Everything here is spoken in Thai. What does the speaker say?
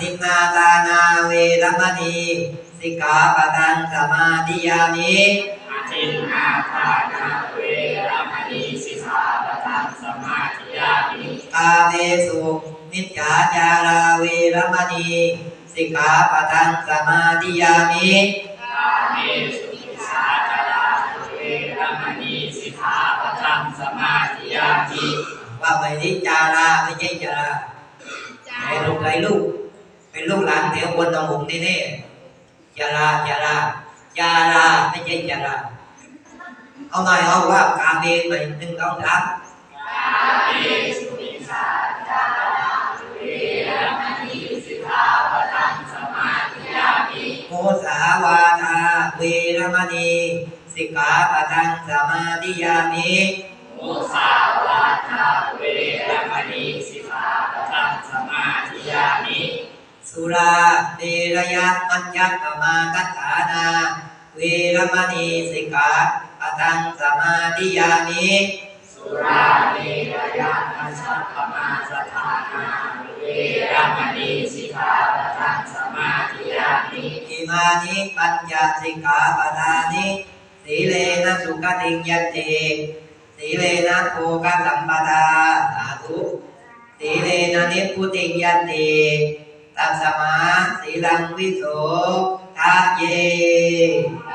ทินนาทานาเวรมณีสิกขาปะทังสมาธิยามิอาทินนาทานาเวรมณีสิกขาปะทังสมาธิยามิกาเมสุมิจฉาจาราเวรมณีสิกขาปะทังสมาธิยามิกาเมสุมิชาจาราเวรมณีสิกขาปะทังสมาธิยามิว่าไปที่จาราไม่ใช่จาราไอ้ลูกไรลูก เป็นลูกหลานแถวบนตะหงนี่แน่จาราจาราจาราไม่ใช่จาราเอาหน่อยเอาว่ากาเมไปหนึ่งสองสามกาเมสุมิชาจาราเวรมณีสิกขาปะทังสมาธิยามิโมสาวาทาเวรมณีสิกขาปะทังสมาธิยามิมุสาวาทาเวรมณีสิ สุราเมรยะมัญญัตปมากัฏฐานา เวรมณีสิกขาปะทังสมาธิยามิสุราเมรยะมัชฌัปปมาสถานาเวรมณีสิกขาปะทังสมาธิยามิอิมานิปัญญสิกขาปทานิสีเลนะสุขติงยันติสีเลนะโภคสัมปทาสาธุสีเลนะนิพพุติงยันติ ตัสมาสีลังวิโสทะเยโอ